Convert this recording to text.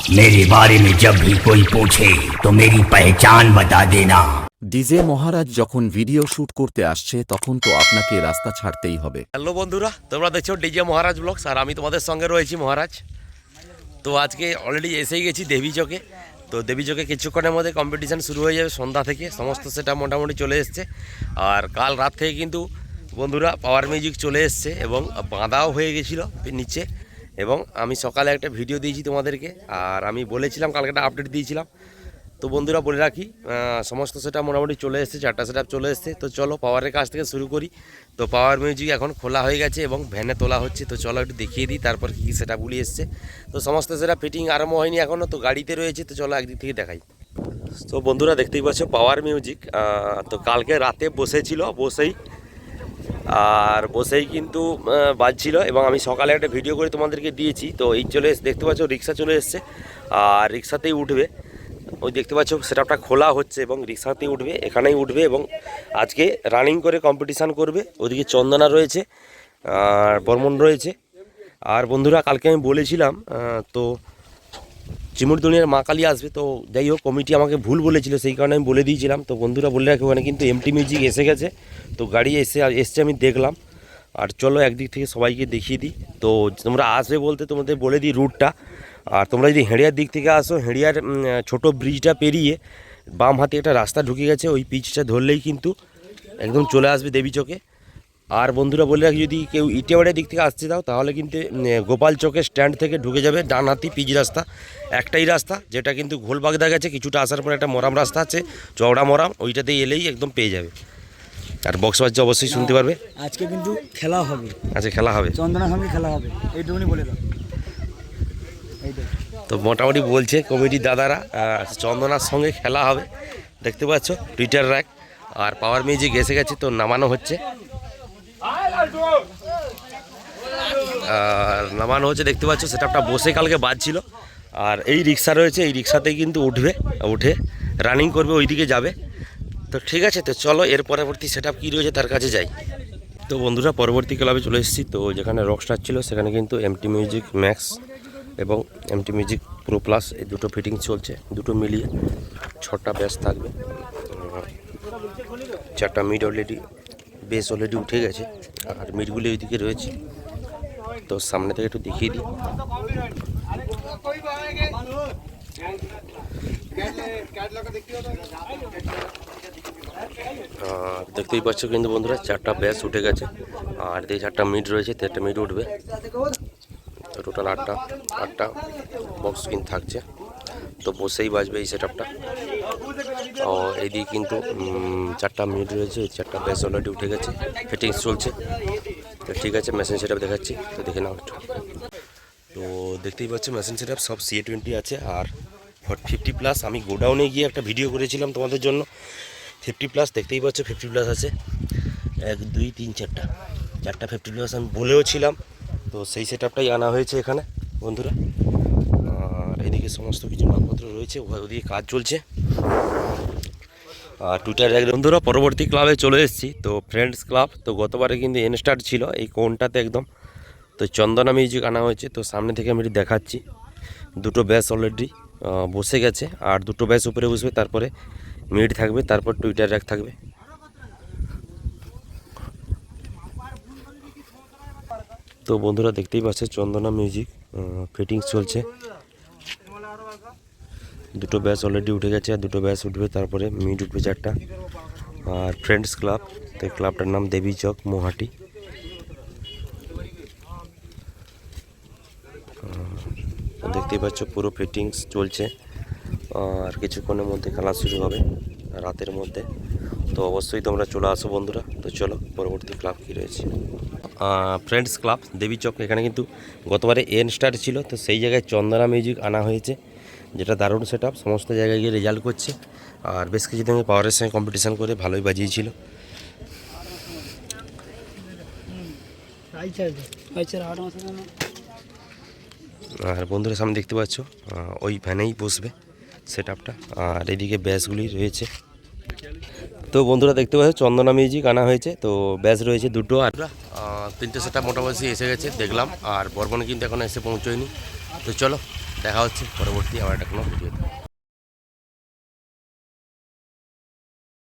मेरे बारे में जब भी कोई पूछे तो मेरी पहचान बता देना ডিজে মহারাজ যখন ভিডিও শুট করতে আসছে তখন তো আপনাকে রাস্তা ছাড়তেই হবে হ্যালো বন্ধুরা তোমরা দেখছো ডিজে মহারাজ ব্লগস আর আমি তোমাদের সঙ্গে রয়েছি মহারাজ তো আজকে অলরেডি এসেই গেছি দেবী চকে তো দেবী চকে কিছুক্ষণের মধ্যে কম্পিটিশান শুরু হয়ে যাবে সন্ধ্যা থেকে সমস্ত সেটা মোটামুটি চলে এসছে আর কাল রাত থেকে কিন্তু বন্ধুরা পাওয়ার মিউজিক চলে এসছে এবং বাঁধাও হয়ে গেছিলো নিচে এবং আমি সকালে একটা ভিডিও দিয়েছি তোমাদেরকে, আর আমি বলেছিলাম, কালকে একটা আপডেট দিয়েছিলাম। তো বন্ধুরা, বলে রাখি সমস্ত সেটা মোটামুটি চলে এসছে, চারটা সেট চলে এসছে। তো চলো পাওয়ারের কাছ থেকে শুরু করি। তো পাওয়ার মিউজিক এখন খোলা হয়ে গেছে এবং ভ্যানে তোলা হচ্ছে। তো চলো, একটু দেখিয়ে দিই, তারপর কী কী সেটাগুলি এসছে। তো সমস্ত সেটা ফিটিং আরম্ভ হয়নি এখনও তো গাড়িতে রয়েছে। তো চলো, একদিক থেকে দেখাই। তো বন্ধুরা, দেখতেই পাচ্ছ পাওয়ার মিউজিক তো কালকে রাতে বসেছিল, বসেই আর বসেই কিন্তু বাজছিল এবং আমি সকালে একটা ভিডিও করে তোমাদেরকে দিয়েছি। তো এই চলে এস- দেখতে পাচ্ছ, রিক্সা চলে এসছে। আর রিক্সাতেই উঠবে। ওই দেখতে পাচ্ছ সেটআপটা খোলা হচ্ছে এবং রিক্সাতেই উঠবে, এখানেই উঠবে এবং আজকে রানিং করে কম্পিটিশান করবে। ওদিকে চন্দনা রয়েছে, আর বর্মন রয়েছে। আর বন্ধুরা, কালকে আমি বলেছিলাম তো চিমুরদুনিয়ার মা কালী আসবে, তো যাই হোক কমিটি আমাকে ভুল বলেছিল, সেই কারণে আমি বলে দিয়েছিলাম। তো বন্ধুরা বলে রাখি ওখানে কিন্তু এমটি মিউজিক এসে গেছে। তো গাড়ি এসে এসছে, আমি দেখলাম। আর চলো একদিক থেকে সবাইকে দেখিয়ে দিই। তো তোমরা আসবে বলতে তোমাদের বলে দিই রুটটা আর তোমরা যদি হেঁড়িয়ার দিক থেকে আসো, হেঁড়িয়ার ছোট ব্রিজটা পেরিয়ে বাম হাতে একটা রাস্তা ঢুকে গেছে, ওই পিচটা ধরলেই কিন্তু একদম চলে আসবে দেবী চকে। আর বন্ধুরা বলে রাখি যদি কেউ ইটেবাড়ির দিক থেকে আসতে দাও তাহলে কিন্তু গোপাল চকের স্ট্যান্ড থেকে ঢুকে যাবে ডান হাতি পিচ রাস্তা। একটাই রাস্তা যেটা কিন্তু ঘোলবাগদা গেছে কিছুটা আসার পর একটা মরাম রাস্তা আছে চওড়া মরাম ওইটাতে এলেই একদম পেয়ে যাবে। আর বক্স বাজ্য অবশ্যই শুনতে পারবে। আজকে কিন্তু খেলা হবে। আচ্ছা খেলা হবে। চন্দনার সঙ্গে খেলা হবে এইটুকুনি বলে দাও। তো মোটামুটি বলছে কমিটির দাদারা চন্দনার সঙ্গে খেলা হবে। দেখতে পাচ্ছ টুইটার র্যাক আর পাওয়ার মিউজিক এসে গেছে তো নামানো হচ্ছে। আর নামানো হচ্ছে, দেখতে পাচ্ছ সেটা একটা বসে কালকে বাজছিল। আর এই রিক্সা রয়েছে, এই রিক্সাতেই কিন্তু উঠবে, উঠে রানিং করবে, ওইদিকে যাবে। তো ঠিক আছে, তো চলো, এর পরবর্তী সেট আপ কী রয়েছে তার কাছে যাই। তো বন্ধুরা, পরবর্তী ক্লাবে চলে এসেছি। তো যেখানে রকস্টার ছিল, সেখানে কিন্তু এমটি মিউজিক ম্যাক্স এবং এমটি মিউজিক প্রো প্লাস এই দুটো ফিটিং চলছে। দুটো মিলিয়ে ছটা ব্যাস থাকবে। চারটা মিড অলরেডি বেস অলরেডি উঠে গেছে। আর মিডগুলি ওইদিকে রয়েছে। তো সামনে থেকে একটু দেখিয়ে দিই। দেখতেই পাচ্ছ কিন্তু বন্ধুরা, চারটা ব্যাস উঠে গেছে। আর এই চারটা মিড রয়েছে তো একটা মিড উঠবে টোটাল আটটা আটটা বক্স কিন্তু থাকছে। তো বসেই বাজবে এই সেট আপটা ও এইদিকে কিন্তু চারটা মিনিট রয়েছে, চারটা ব্যাস অলরেডি উঠে গেছে ফিটিংস চলছে। তো ঠিক আছে মেশিন সেট দেখাচ্ছি, তো দেখে নাও একটু। তো দেখতেই পাচ্ছ মেশিন সেট সব সিএ টোয়েন্টি আছে, আর ফিফটি প্লাস আমি গোডাউনে গিয়ে একটা ভিডিও করেছিলাম তোমাদের জন্য। ফিফটি প্লাস দেখতেই পাচ্ছ ফিফটি প্লাস আছে। এক, দুই, তিন, চারটা। চারটা ফিফটি প্লাস আমি বলেও ছিলাম, তো সেই সেট আনা হয়েছে এখানে, বন্ধুরা। এদিকে সমস্ত কিছু মালপত্র রয়েছে ওদিকে কাজ চলছে। আর টুইটার এক বন্ধুরা, পরবর্তী ক্লাবে চলে এসেছি। তো ফ্রেন্ডস ক্লাব তো গতবারে কিন্তু এনস্টার্ট ছিল, এই কোনটাতে একদম। তো চন্দনা মিউজিক আনা হয়েছে, তো সামনে থেকে আমি দেখাচ্ছি। দুটো ব্যাস অলরেডি বসে গেছে, আর দুটো ব্যাস উপরে বসবে, তারপরে মিড থাকবে, তারপর টুইটার র্যাক থাকবে। তো বন্ধুরা, দেখতেই পাচ্ছে, চন্দনা মিউজিক ফিটিংস চলছে। দুটো ব্যাস অলরেডি উঠে গেছে আর দুটো ব্যাস উঠবে তারপরে মিড উঠবে চারটা আর ফ্রেন্ডস ক্লাব তো ক্লাবটার নাম দেবী চক, মোহাটি। দেখতেই পাচ্ছ পুরো ফিটিংস চলছে। আর কিছুক্ষণের মধ্যে খেলা শুরু হবে রাতের মধ্যে। তো অবশ্যই তোমরা চলে আসো বন্ধুরা। তো চলো, পরবর্তী ক্লাব কী রয়েছে? ফ্রেন্ডস ক্লাব দেবী চক, এখানে কিন্তু গতবারে এন স্টার ছিল। তো সেই জায়গায় চন্দনা মিউজিক আনা হয়েছে। যেটা দারুণ সেট সমস্ত জায়গায় গিয়ে রেজাল্ট করছে। আর বেশ কিছুদিন আগে পাওয়ারের সঙ্গে কম্পিটিশান করে ভালোই বাজিয়েছিল। আর বন্ধুরা সামনে দেখতে পাচ্ছ ওই ভ্যানেই বসবে সেট আর এদিকে ব্যাসগুলি রয়েছে। তো বন্ধুরা দেখতে পাচ্ছ, চন্দনা মিউজিক আনা হয়েছে। তো ব্যাস রয়েছে দুটো। আর তিনটে সেটা মোটামুটি এসে গেছে, দেখলাম, আর বর্মনে কিন্তু এখন এসে পৌঁছয়নি। তো চলো, দেখা হচ্ছে, পরবর্তী আবার একটা কোনো ভিডিওতে।